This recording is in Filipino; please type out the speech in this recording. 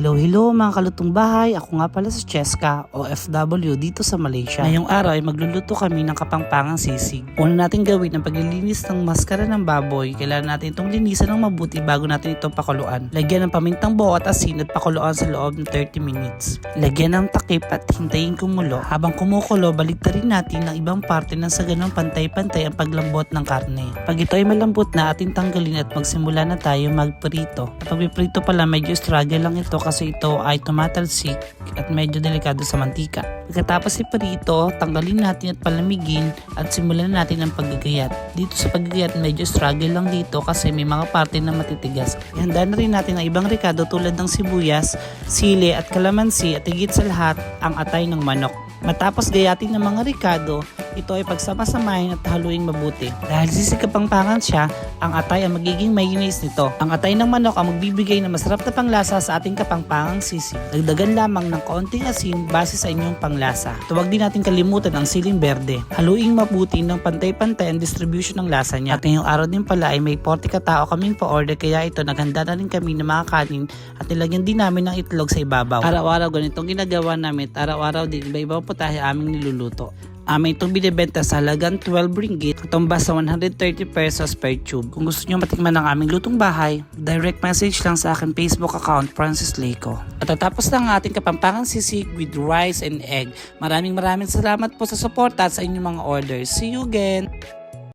Hello, hello mga kalutong bahay. Ako nga pala si Cheska o FW dito sa Malaysia. Ngayong araw ay magluluto kami ng kapangpangang sisig. Una natin gawin ang paglilinis ng maskara ng baboy. Kailangan natin itong linisan ng mabuti bago natin ito pakuluan. Lagyan ng pamintang buo at asin at pakuluan sa loob ng 30 minutes. Lagyan ng takip at hintayin kumulo. Habang kumukulo, baliktarin natin ang ibang parte ng sa ganun pantay-pantay ang paglambot ng karne. Pag ito ay malambot na, atin tanggalin at magsimula na tayo magprito. Pag prito pala, medyo struggle lang ito kasi ito ay tumatalsik at medyo delikado sa mantika. Pagkatapos iprito, tanggalin natin at palamigin at simulan natin ang paggagayat. Dito sa paggagayat, medyo struggle lang dito kasi may mga parte na matitigas. Ihanda na rin natin ang ibang ricado tulad ng sibuyas, sili at kalamansi at higit sa lahat ang atay ng manok. Matapos gayatin ng mga ricado, ito ay pagsama-samahin at haluin mabuti. Dahil sisikapangpangan siya, ang atay ang magiging mayonnaise nito. Ang atay ng manok ang magbibigay ng masarap na panglasa sa ating kapangpangang sisig. Dagdagan lamang ng kaunting asin base sa inyong panglasa. Tuwag din natin kalimutan ang siling berde. Haluing mabuti ng pantay-pantay ang distribution ng lasa niya. At ngayong araw din pala ay may 40 katao kaming pa-order kaya ito naghanda na rin kami ng mga kanin at nilagyan din namin ng itlog sa ibabaw. Araw-araw ganitong ginagawa namin at araw-araw din iba-ibang putahe aming niluluto. Amin itong binibenta sa halagang 12 ringgit, katumbas sa 130 pesos per tube. Kung gusto nyo matikman ang aming lutong bahay, direct message lang sa aking Facebook account, Francis Leco. At tatapos na ang ating kapampangang sisig with rice and egg. Maraming maraming salamat po sa support at sa inyong mga orders. See you again!